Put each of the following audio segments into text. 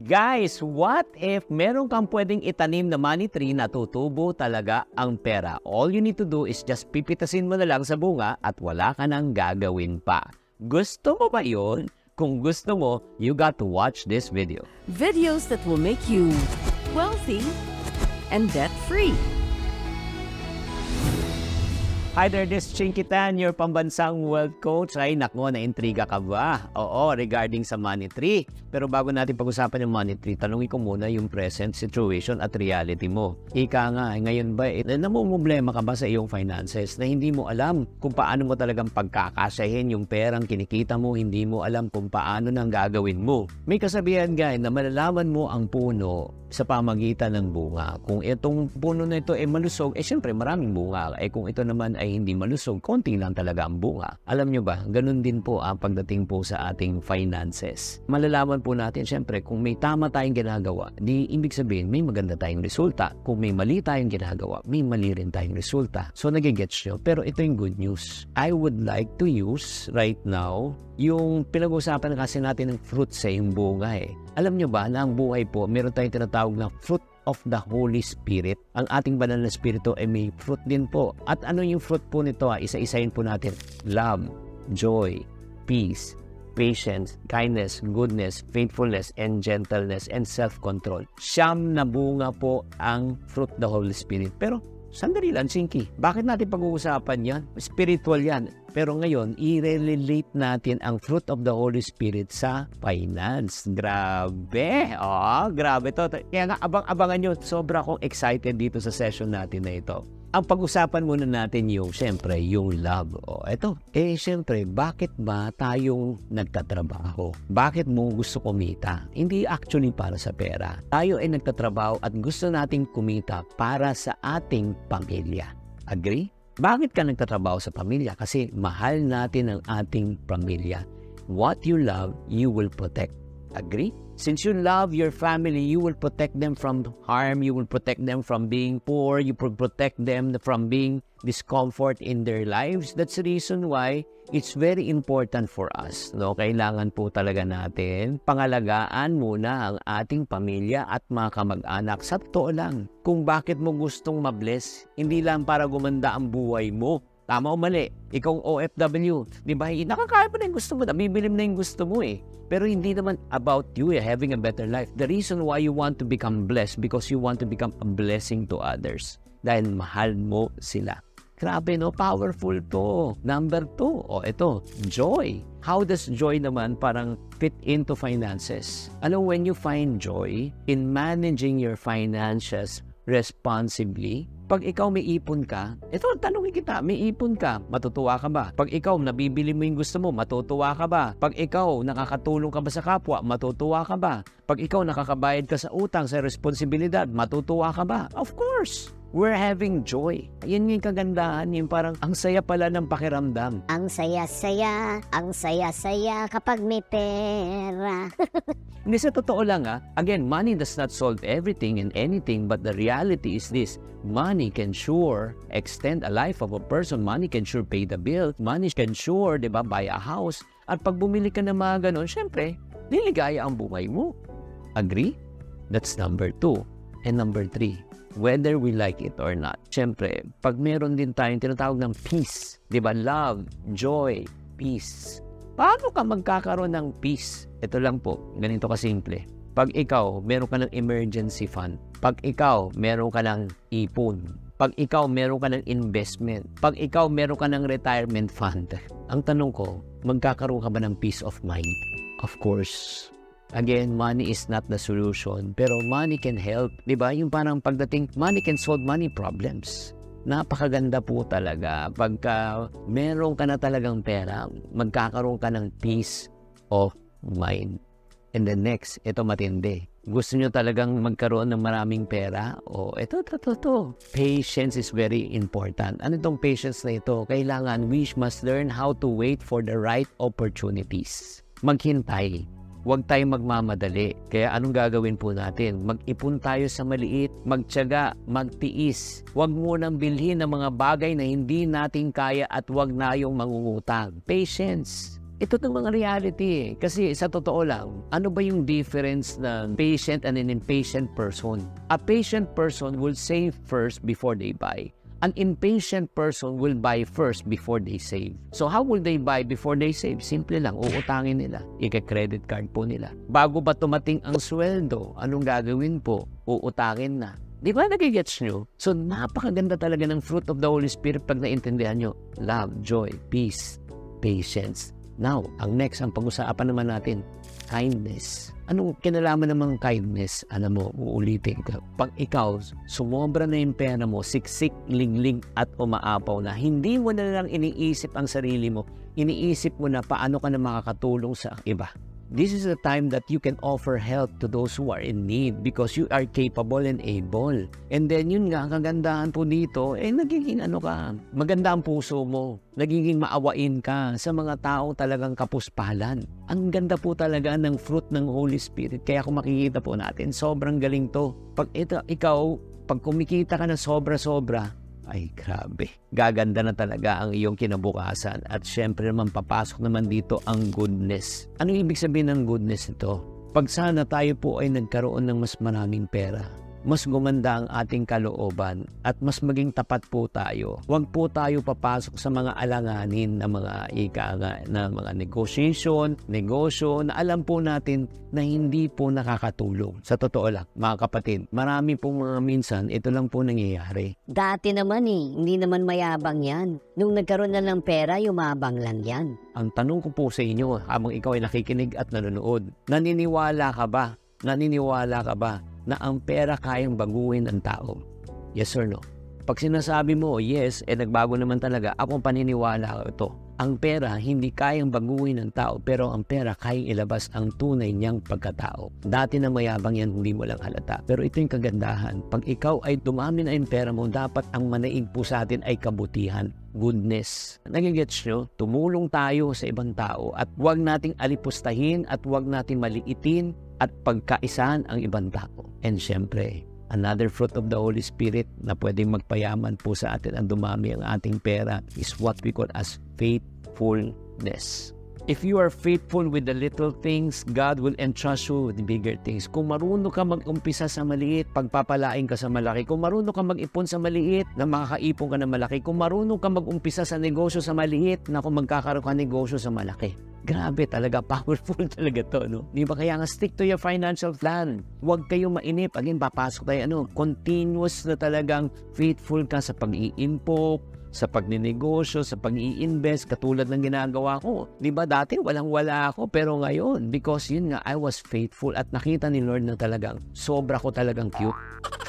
Guys, what if meron kang pwedeng itanim na money tree na tutubo talaga ang pera? All you need to do is just pipitasin mo na lang sa bunga at wala ka nang gagawin pa. Gusto mo ba yun? Kung gusto mo, you got to watch this video. Videos that will make you wealthy and debt free. Hi there, this is Chinky Tan, your pambansang wealth coach. Ay, nako, na-intriga ka ba? Oo, regarding sa money tree. Pero bago natin pag-usapan yung money tree, tanungin ko muna yung present situation at reality mo. Ika nga, eh, ngayon ba, eh, namumblema ka ba sa iyong finances na hindi mo alam kung paano mo talagang pagkakasahin yung perang kinikita mo, hindi mo alam kung paano nang gagawin mo. May kasabihan guys na malalaman mo ang puno sa pamagitan ng bunga. Kung itong puno na ito ay malusog, eh syempre maraming bunga. Eh kung ito naman ay hindi malusog, konti lang talaga ang bunga. Alam nyo ba, ganun din po ang pagdating po sa ating finances. Malalaman po natin syempre kung may tama tayong ginagawa, di ibig sabihin may maganda tayong resulta. Kung may mali tayong ginagawa, may mali rin tayong resulta. So nagigets nyo. Pero ito yung good news. I would like to use right now yung pinag-usapan kasi natin ng fruit sa yung bunga eh. Alam nyo ba na ang buhay po, meron tayong tinatawag na fruit of the Holy Spirit. Ang ating banal na spirito ay may fruit din po. At ano yung fruit po nito? Ah? Isa-isahin po natin. Love, joy, peace, patience, kindness, goodness, faithfulness, and gentleness, and self-control. Siyam na bunga po ang fruit the Holy Spirit. Pero Sandali lang, Chinky. Bakit natin pag-uusapan yan? Spiritual yan. Pero ngayon, i-relate natin ang fruit of the Holy Spirit sa finance. Grabe! Oh, grabe to. Kaya nga, abang-abangan nyo. Sobra akong excited dito sa session natin na ito. Ang pag-usapan muna natin yung, syempre, yung love. O, eto. Eh, syempre, bakit ba tayong nagtatrabaho? Bakit mo gusto kumita? Hindi actually para sa pera. Tayo ay nagtatrabaho at gusto nating kumita para sa ating pamilya. Agree? Bakit ka nagtatrabaho sa pamilya? Kasi mahal natin ang ating pamilya. What you love, you will protect. Agree? Since you love your family, you will protect them from harm, you will protect them from being poor, you will protect them from being discomfort in their lives. That's the reason why it's very important for us. No? Kailangan po talaga natin pangalagaan muna ang ating pamilya at mga kamag-anak. Sa totoo lang, kung bakit mo gustong mabless, hindi lang para gumanda ang buhay mo, Tama o mali? Ikaw OFW, di ba? Nakakaya mo na yung gusto mo, nabibilim na yung gusto mo eh. Pero hindi naman about you eh, having a better life. The reason why you want to become blessed because you want to become a blessing to others. Dahil mahal mo sila. Grabe no, powerful to. Number two, o oh, ito, joy. How does joy naman parang fit into finances? Alam, when you find joy in managing your finances responsibly, pag ikaw may ipon ka, ito, tanongin kita, may ipon ka, matutuwa ka ba? Pag ikaw nabibili mo yung gusto mo, matutuwa ka ba? Pag ikaw nakakatulong ka ba sa kapwa, matutuwa ka ba? Pag ikaw nakakabayad ka sa utang, sa responsibilidad, matutuwa ka ba? Of course! We're having joy. Yan yung kagandahan, yung parang ang saya pala ng pakiramdam. Ang saya-saya, ang saya-saya kapag may pera. Hindi sa totoo lang ah, again, money does not solve everything and anything but the reality is this, money can sure extend a life of a person, money can sure pay the bill, money can sure, di ba, buy a house. At pag bumili ka ng mga ganun, syempre, niligaya ang buhay mo. Agree? That's number two. And number three, whether we like it or not. Siyempre, pag meron din tayong tinatawag ng peace, di ba? Love, joy, peace. Paano ka magkakaroon ng peace? Ito lang po, ganito kasimple. Pag ikaw, meron ka ng emergency fund. Pag ikaw, meron ka ng ipon. Pag ikaw, meron ka ng investment. Pag ikaw, meron ka ng retirement fund. Ang tanong ko, magkakaroon ka ba ng peace of mind? Of course, Again, money is not the solution, pero money can help. Ba? Yung parang pagdating, money can solve money problems. Napakaganda po talaga. Pagka meron ka na talagang pera, magkakaroon ka ng peace of mind. And the next, ito matindi. Gusto nyo talagang magkaroon ng maraming pera? O, ito, ito, ito, ito. Patience is very important. Ano itong patience na ito? Kailangan, we must learn how to wait for the right opportunities. Maghintay Huwag tayong magmamadali. Kaya anong gagawin po natin? Mag-ipon tayo sa maliit, magtyaga, magtiis. Huwag munang bilhin ng mga bagay na hindi natin kaya at huwag na yung mangungutang. Patience. Ito ng mga reality eh. Kasi sa totoo lang, ano ba yung difference ng patient and an impatient person? A patient person will save first before they buy. An impatient person will buy first before they save. So how will they buy before they save? Simple lang, uutangin nila. Ika-credit card po nila. Bago ba tumating ang sweldo, anong gagawin po? Uutangin na. Di ba nagigets nyo? So napakaganda talaga ng fruit of the Holy Spirit pag naintindihan nyo. Love, joy, peace, patience. Now, ang next, ang pag-usapan naman natin, kindness. Anong kinalaman mga kindness? Alam mo, uulitin ka. Pag ikaw, sumobra na yung pera mo, siksik, lingling at umaapaw na, hindi mo na lang iniisip ang sarili mo, iniisip mo na paano ka na makakatulong sa iba. This is the time that you can offer help to those who are in need because you are capable and able. And then yun nga, ang kagandahan po dito, eh nagiging ano ka, maganda ang puso mo. Nagiging maawain ka sa mga tao talagang kapuspalan. Ang ganda po talaga ng fruit ng Holy Spirit. Kaya kung makikita po natin, sobrang galing to. Pag ito, ikaw, pag kumikita ka ng sobra-sobra, ay grabe. Gaganda na talaga ang iyong kinabukasan at syempre naman papasok naman dito ang goodness. Ano ibig sabihin ng goodness ito? Pag sana tayo po ay nagkaroon ng mas maraming pera, mas gumanda ang ating kalooban at mas maging tapat po tayo. Huwag po tayo papasok sa mga alanganin na mga ika nga, na mga negotiation, negosyo na alam po natin na hindi po nakakatulong. Sa totoo lang, mga kapatid, marami po mga minsan ito lang po nangyayari. Dati naman eh, hindi naman mayabang yan. Nung nagkaroon na ng pera, yumabang lang yan. Ang tanong ko po sa inyo habang ikaw ay nakikinig at nanonood, naniniwala ka ba? Naniniwala ka ba na ang pera kayang baguhin ang tao? Yes or no? Pag sinasabi mo, yes, eh nagbago naman talaga, akong paniniwala ko ito. Ang pera hindi kayang baguhin ng tao pero ang pera kayang ilabas ang tunay niyang pagkatao. Dati na mayabang yan, hindi mo lang halata. Pero ito yung kagandahan. Pag ikaw ay dumami na yung pera mo, dapat ang manaig po sa atin ay kabutihan goodness. Nagigets nyo? Tumulong tayo sa ibang tao at huwag nating alipustahin at huwag nating maliitin at pagkaisahan ang ibang tao. And syempre, another fruit of the Holy Spirit na pwedeng magpayaman po sa atin ang dumami ang ating pera is what we call as faithfulness. If you are faithful with the little things, God will entrust you with the bigger things. Kung marunong ka mag-umpisa sa maliit, pagpapalain ka sa malaki. Kung marunong ka mag-ipon sa maliit, na makakaipon ka ng malaki. Kung marunong ka mag-umpisa sa negosyo sa maliit, na kung magkakaroon ka negosyo sa malaki. Grabe talaga, powerful talaga to, no? Di ba kaya nga stick to your financial plan. Huwag kayo mainip. Again, papasok tayo, ano, continuous na talagang faithful ka sa pag-iimpok, sa pagninegosyo, sa pag-i-invest, katulad ng ginagawa ko. Di ba dati walang-wala ako, pero ngayon, because yun nga, I was faithful at nakita ni Lord na talagang sobra ko talagang cute.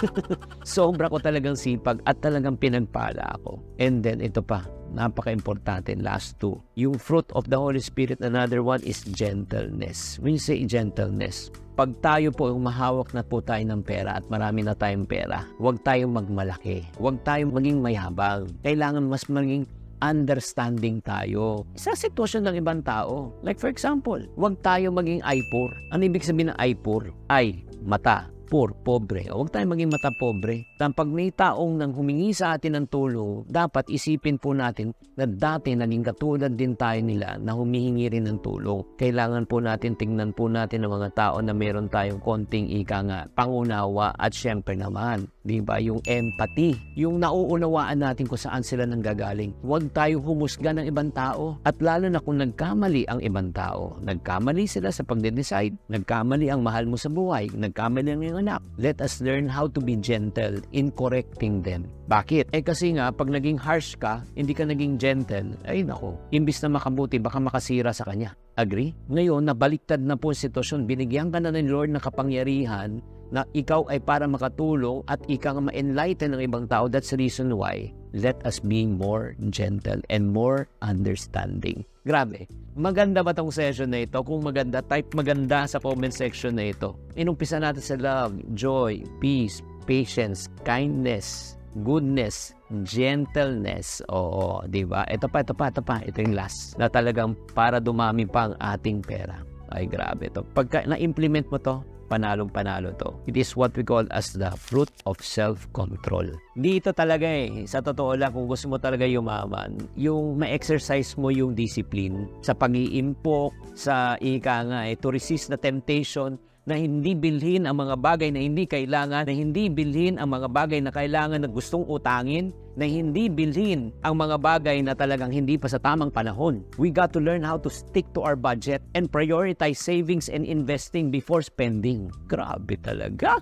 sobra ko talagang sipag at talagang pinagpala ako. And then, ito pa, napaka-importante, last two. Yung fruit of the Holy Spirit, another one is gentleness. When you say gentleness, pag tayo po yung mahawak na po tayo ng pera at marami na tayong pera, huwag tayong magmalaki. Huwag tayong maging mayabang. Kailangan mas maging understanding tayo sa sitwasyon ng ibang tao. Like for example, huwag tayo maging eye poor. Ano ibig sabihin ng eye poor? Eye, mata. Poor, pobre. Huwag tayong maging mata pobre. Pag may taong nang humingi sa atin ng tulong, dapat isipin po natin na dati naging katulad din tayo nila na humihingi rin ng tulong. Kailangan po natin tingnan po natin ang mga tao na meron tayong konting ika nga, pangunawa at syempre naman, di ba, yung empathy. Yung nauunawaan natin kung saan sila nanggagaling. Huwag tayo humusga ng ibang tao. At lalo na kung nagkamali ang ibang tao. Nagkamali sila sa pagde-decide. Nagkamali ang mahal mo sa buhay. Nagkamali ang anak. Let us learn how to be gentle in correcting them. Bakit? Eh kasi nga, pag naging harsh ka, hindi ka naging gentle, ay nako, imbis na makabuti, baka makasira sa kanya. Agree? Ngayon, nabaliktad na po ang sitwasyon. Binigyan ka na ng Lord ng kapangyarihan na ikaw ay para makatulong at ikaw ma-enlighten ng ibang tao. That's the reason why let us be more gentle and more understanding. Grabe. Maganda ba tong session na ito? Kung maganda, type maganda sa comment section na ito. Inumpisa natin sa love, joy, peace, patience, kindness, goodness, gentleness. Oo, di ba? Ito pa, ito pa, ito pa. Ito yung last na talagang para dumami pa ang ating pera. Ay, grabe to. Pagka na-implement mo to, panalong-panalo to. It is what we call as the fruit of self-control. Dito talaga eh, sa totoo lang, kung gusto mo talaga yumaman, yung ma-exercise mo yung discipline sa pag-iimpok, sa ika nga eh, to resist the temptation na hindi bilhin ang mga bagay na hindi kailangan, na hindi bilhin ang mga bagay na kailangan na gustong utangin, na hindi bilhin ang mga bagay na talagang hindi pa sa tamang panahon. We got to learn how to stick to our budget and prioritize savings and investing before spending. Grabe talaga.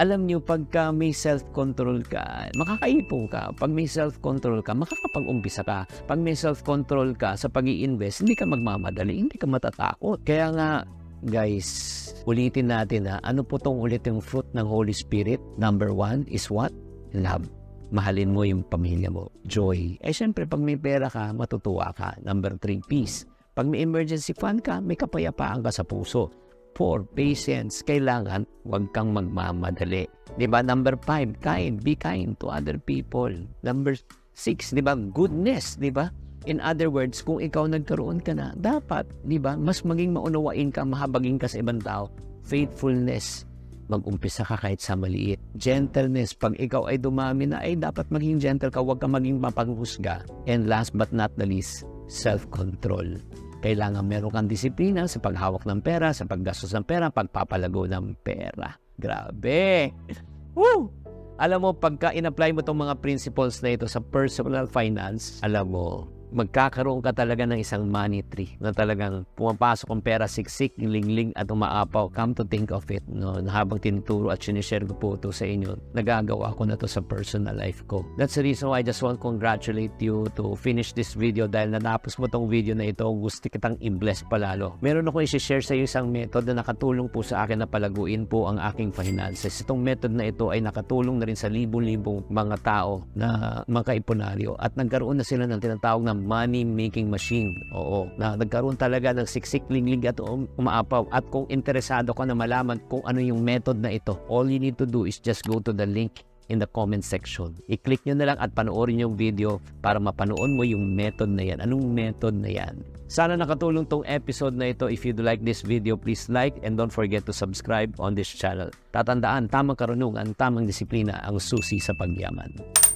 Alam niyo, pagka may self-control ka, makakaipong ka. Pag may self-control ka, makakapag-umpisa ka. Pag may self-control ka sa pag invest hindi ka magmamadali, hindi ka matatakot. Kaya nga, guys, ulitin natin ha, ano po tong ulit yung fruit ng Holy Spirit? Number one is what? Love. Mahalin mo yung pamilya mo. Joy. Eh, syempre, pag may pera ka, matutuwa ka. Number three, peace. Pag may emergency fund ka, may kapayapaan ka sa puso. Four, patience. Kailangan, huwag kang magmamadali. Di ba? Number five, kind. Be kind to other people. Number six, di ba? Goodness, di ba? In other words, kung ikaw nagkaroon ka na, dapat, di ba, mas maging maunawain ka, mahabagin ka sa ibang tao. Faithfulness, mag-umpisa ka kahit sa maliit. Gentleness, pag ikaw ay dumami na, ay dapat maging gentle ka, huwag ka maging mapanghusga. And last but not the least, self-control. Kailangan meron kang disiplina sa paghawak ng pera, sa paggastos ng pera, pagpapalago ng pera. Grabe! Woo! Alam mo, pagka in-apply mo itong mga principles na ito sa personal finance, alam mo, magkakaroon ka talaga ng isang money tree na talagang pumapasok ang pera siksik, lingling at umaapaw. Come to think of it, no, habang tinuturo at sinishare ko po ito sa inyo, nagagawa ko na to sa personal life ko. That's the reason why I just want to congratulate you to finish this video dahil natapos mo tong video na ito, gusto kitang i-bless palalo. Meron ako i-share sa iyo isang method na nakatulong po sa akin na palaguin po ang aking finances. Itong method na ito ay nakatulong na rin sa libo-libong mga tao na mga kaipunaryo at nagkaroon na sila ng tinatawag na money making machine. Oo, na nagkaroon talaga ng siksik lingling at um- umaapaw. At kung interesado ka na malaman kung ano yung method na ito, all you need to do is just go to the link in the comment section. I-click nyo na lang at panoorin yung video para mapanood mo yung method na yan. Anong method na yan? Sana nakatulong tong episode na ito. If you like this video, please like and don't forget to subscribe on this channel. Tatandaan, tamang karunungan, tamang disiplina ang susi sa pagyaman.